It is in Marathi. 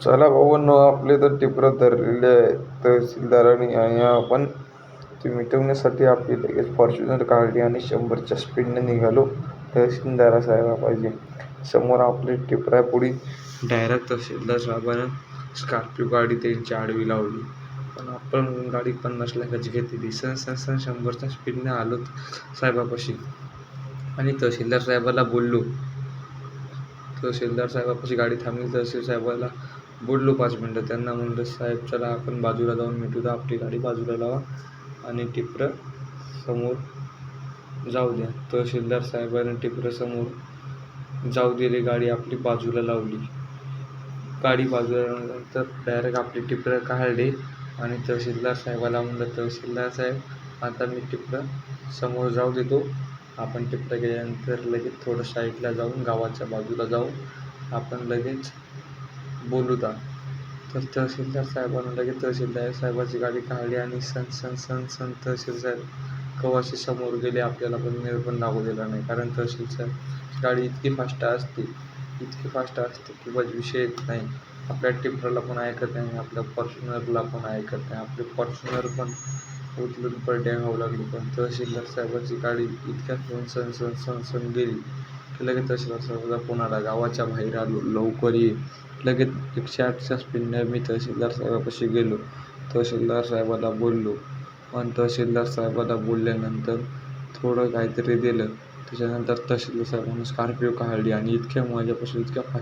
चला भावांनो आपले तर टिपरं धरलेले आहे तहसीलदारांनी आणि आपण ते मिटवण्यासाठी आपली लगेच फॉर्च्युनर काढली आणि शंभरच्या स्पीडने निघालो. तहसीलदारा पाहिजे समोर आपली टिपरापुढी डायरेक्ट तहसीलदार साहेबानं स्कॉर्पिओ गाडी त्यांची आडवी लावली. पण आपण गाडी पन्नास लाखाची घेतली सण सण सण शंभरच्या स्पीडने आलो साहेबापाशी. आणि तहसीलदार साहेबाला बोललो. तहसीलदार साहेबापाशी गाडी थांबली. तहसील साहेबाला बोललो पाच मिनटं. त्यांना म्हणलं साहेब चला आपण बाजूला जाऊन मिटू तर आपली गाडी बाजूला लावा आणि टिपरं समोर जाऊ द्या. तहसीलदार साहेबांनी टिपरं समोर जाऊ दिली गाडी आपली बाजूला लावली. गाडी बाजूला लावल्यानंतर डायरेक्ट आपली टिपरं काढली आणि तहसीलदार साहेबाला म्हणलं तहसीलदार साहेब आता मी टिपरं समोर जाऊ देतो. आपण टिपरं गेल्यानंतर लगेच थोडं साईडला जाऊन गावाच्या बाजूला जाऊ. आपण लगेच बोलू दा. तर तहसीलदार साहेबांना लगेच तहसीलदार साहेबाची गाडी काढली आणि सन सन सन सन तहसील साहेब कवाशी समोर गेले आपल्याला पण मेळ पण लागू दिला नाही. कारण तहसील साहेब गाडी इतकी फास्ट असते इतकी फास्ट असते की बस विषय येत नाही. आपल्या टिपराला पण ऐकत नाही आपल्या फॉर्च्युनरला पण ऐकत नाही. आपले फॉर्च्युनर पण उचलून पडड्या घ्यावं लागली पण तहसीलदार साहेबाची गाडी इतक्या सन सन सन सन सन गेली. लगेच तहसीलदार साहेबाचा फोन आला गावाच्या बाहेर आलो लवकर ये लगेच एकशे आठच्या स्पीडने मी तहसीलदार साहेबापाशी गेलो. तहसीलदार साहेबाला बोललो. पण तहसीलदार साहेबाला बोलल्यानंतर थोडं काहीतरी दिलं. त्याच्यानंतर तहसीलदार साहेबांनी स्कॉर्पिओ काढली आणि इतक्या माझ्यापासून इतक्या फास्ट